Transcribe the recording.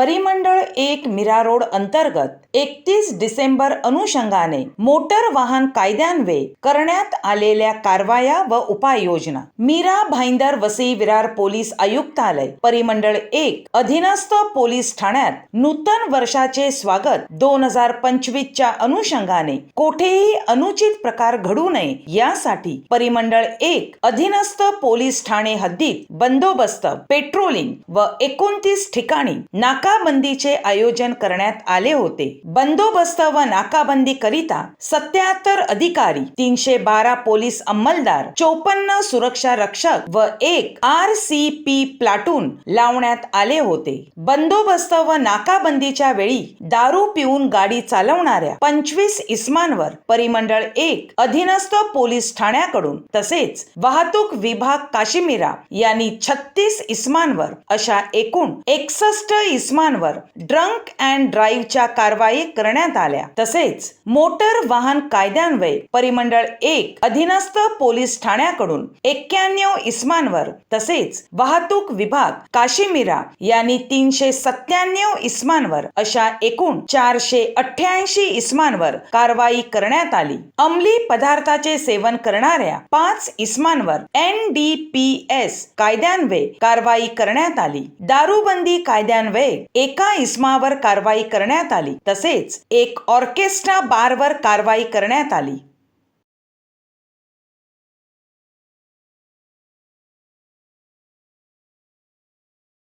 परिमंडळ एक मीरा रोड अंतर्गत एकतीस डिसेंबर अनुषंगाने मोटर वाहन कायद्यान्वये करण्यात आलेल्या कारवाया व उपाययोजना. मीरा भाईंदर वसई विरार पोलीस आयुक्तालय परिमंडळ एक अधीनस्थ पोलीस ठाण्यात नूतन वर्षाचे स्वागत दोन हजार पंचवीसच्या अनुषंगाने कोठेही अनुचित प्रकार घडू नये यासाठी परिमंडळ एक अधीनस्थ पोलीस ठाणे हद्दीत बंदोबस्त पेट्रोलिंग व एकोणतीस ठिकाणी नाका नाकाबंदीचे आयोजन करण्यात आले होते. बंदोबस्त व नाकाबंदी करिता सत्याहत्तर अधिकारी तीनशे बारा पोलीस अंमलदार चौपन्न सुरक्षा रक्षक व एक आर सी पी प्लाटून लावण्यात आले होते. बंदोबस्त व नाकाबंदीच्या वेळी दारू पिऊन गाडी चालवणाऱ्या पंचवीस इस्मांवर परिमंडळ एक अधीनस्थ पोलीस ठाण्याकडून तसेच वाहतूक विभाग काशिमिरा यांनी छत्तीस इस्मांवर अशा एकूण एकसष्ट इस्मांवर ड्रंक अँड ड्राईव्हच्या कारवाई करण्यात आल्या. तसेच मोटर वाहन कायद्यान्वये परिमंडळ एक अधीनस्थ पोलीस ठाण्याकडून एक्क्याण्णव इस्मांवर तसेच वाहतूक विभाग काशीमिरा यांनी तीनशे सत्त्याण्णव इस्मांवर अशा एकूण चारशे अठ्ठ्याऐंशी इस्मांवर कारवाई करण्यात आली. अंमली पदार्थाचे सेवन करणाऱ्या पाच इस्मांवर एन डी पी एस कायद्यान्वये कारवाई करण्यात आली. दारूबंदी कायद्यान्वये एका इस्मावर कारवाई करण्यात आली. तसेच एक ऑर्केस्ट्रा बारवर कारवाई करण्यात आली.